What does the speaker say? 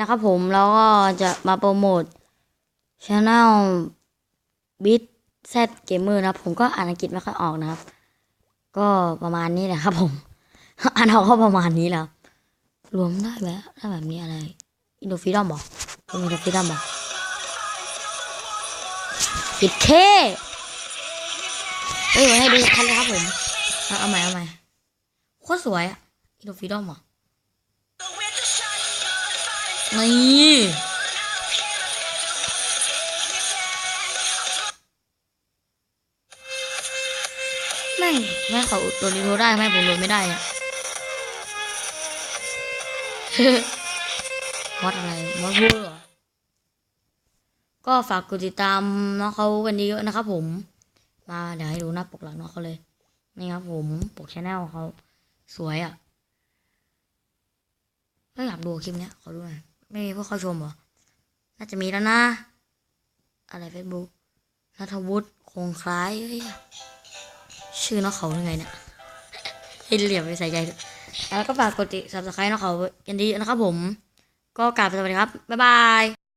นะครับผมแล้วก็จะมาโปรโมทช anel bit z gamer นะครับผมก็อ่านอังกฤษไม่ค่อยออกนะครับ ก็ประมาณนี้แหละครับผม อ่านออกก็ประมาณนี้แหล้วรวมได้ไหมถ้าแบบนี้อะไรอินโดฟิดอมบอกอินโดฟิดอมบอกปิดเคเฮ้ยให้ดูทันเลยครับผม เอาใหม่เอาใหม่โคตรสวยอะอินโดฟิดอมอะ นี่แม่งแม่งเขาโดนรีโทรได้แม่งผมโดนไม่ได้อะวัดอะไรวัดพูดเหรอก็ฝากกดติดตามน้องเขากันเยอะๆนะครับผม มาเดี๋ยวให้ดูหน้าปกหลังน้องเขาเลย นี่ครับผมปกชแนลเขาสวยอะ่ะก็อยากดูคลิปเนี้ยขอดูหน่อย ไม่มีผู้เข้าชมเหรอ น่าจะมีแล้วนะ อะไรเฟซบุ๊กนัทวุฒิคงคล้าย ชื่อน้องเขาเป็นไงเนี่ยให้เหลี่ยมไปใส่ใจ แล้วก็ฝากกดติด subscribe น้องเขากันดีนะครับผม ก็กราบสวัสดีครับ บ๊ายบาย